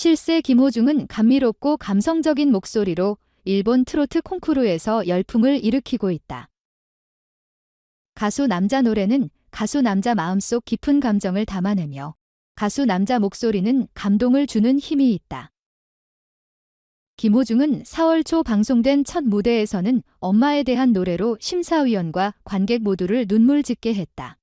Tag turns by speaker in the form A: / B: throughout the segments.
A: 실세 김호중은 감미롭고 감성적인 목소리로 일본 트로트 콩쿠르에서 열풍을 일으키고 있다. 가수 남자 노래는 가수 남자 마음속 깊은 감정을 담아내며 가수 남자 목소리는 감동을 주는 힘이 있다. 김호중은 4월 초 방송된 첫 무대에서는 엄마에 대한 노래로 심사위원과 관객 모두를 눈물 짓게 했다.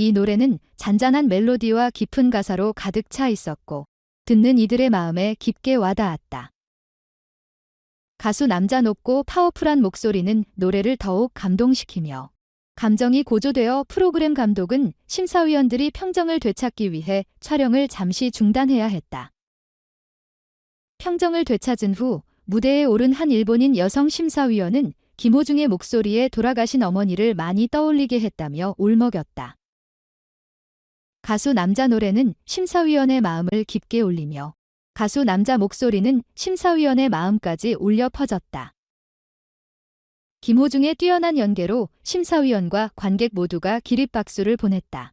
A: 이 노래는 잔잔한 멜로디와 깊은 가사로 가득 차 있었고, 듣는 이들의 마음에 깊게 와닿았다. 가수 남자 높고 파워풀한 목소리는 노래를 더욱 감동시키며, 감정이 고조되어 프로그램 감독은 심사위원들이 평정을 되찾기 위해 촬영을 잠시 중단해야 했다. 평정을 되찾은 후 무대에 오른 한 일본인 여성 심사위원은 김호중의 목소리에 돌아가신 어머니를 많이 떠올리게 했다며 울먹였다. 가수 남자 노래는 심사위원의 마음을 깊게 울리며 가수 남자 목소리는 심사위원의 마음까지 울려 퍼졌다. 김호중의 뛰어난 연계로 심사위원과 관객 모두가 기립박수를 보냈다.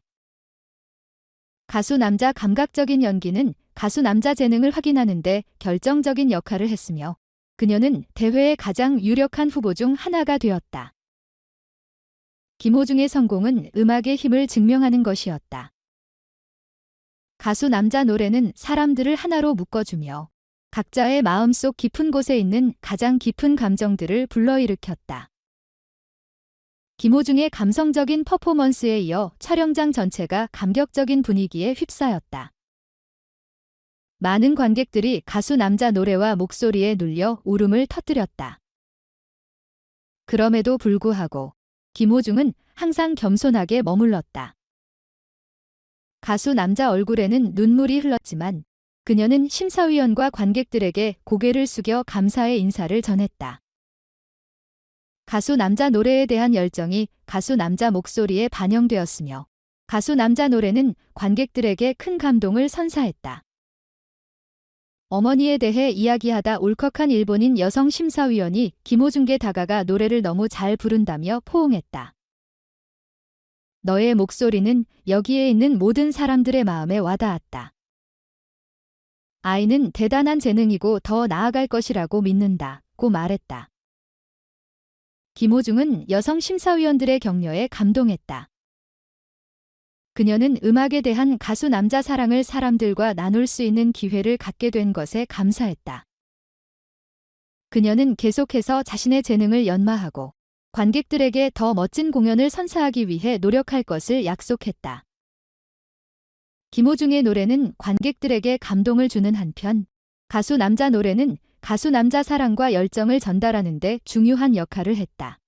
A: 가수 남자 감각적인 연기는 가수 남자 재능을 확인하는데 결정적인 역할을 했으며 그녀는 대회의 가장 유력한 후보 중 하나가 되었다. 김호중의 성공은 음악의 힘을 증명하는 것이었다. 가수 남자 노래는 사람들을 하나로 묶어주며 각자의 마음속 깊은 곳에 있는 가장 깊은 감정들을 불러일으켰다. 김호중의 감성적인 퍼포먼스에 이어 촬영장 전체가 감격적인 분위기에 휩싸였다. 많은 관객들이 가수 남자 노래와 목소리에 눌려 울음을 터뜨렸다. 그럼에도 불구하고 김호중은 항상 겸손하게 머물렀다. 가수 남자 얼굴에는 눈물이 흘렀지만 그녀는 심사위원과 관객들에게 고개를 숙여 감사의 인사를 전했다. 가수 남자 노래에 대한 열정이 가수 남자 목소리에 반영되었으며 가수 남자 노래는 관객들에게 큰 감동을 선사했다. 어머니에 대해 이야기하다 울컥한 일본인 여성 심사위원이 김호중께 다가가 노래를 너무 잘 부른다며 포옹했다. 너의 목소리는 여기에 있는 모든 사람들의 마음에 와닿았다. 아이는 대단한 재능이고 더 나아갈 것이라고 믿는다. 고 말했다. 김호중은 여성 심사위원들의 격려에 감동했다. 그녀는 음악에 대한 가수 남자 사랑을 사람들과 나눌 수 있는 기회를 갖게 된 것에 감사했다. 그녀는 계속해서 자신의 재능을 연마하고 관객들에게 더 멋진 공연을 선사하기 위해 노력할 것을 약속했다. 김호중의 노래는 관객들에게 감동을 주는 한편 가수 남자 노래는 가수 남자 사랑과 열정을 전달하는 데 중요한 역할을 했다.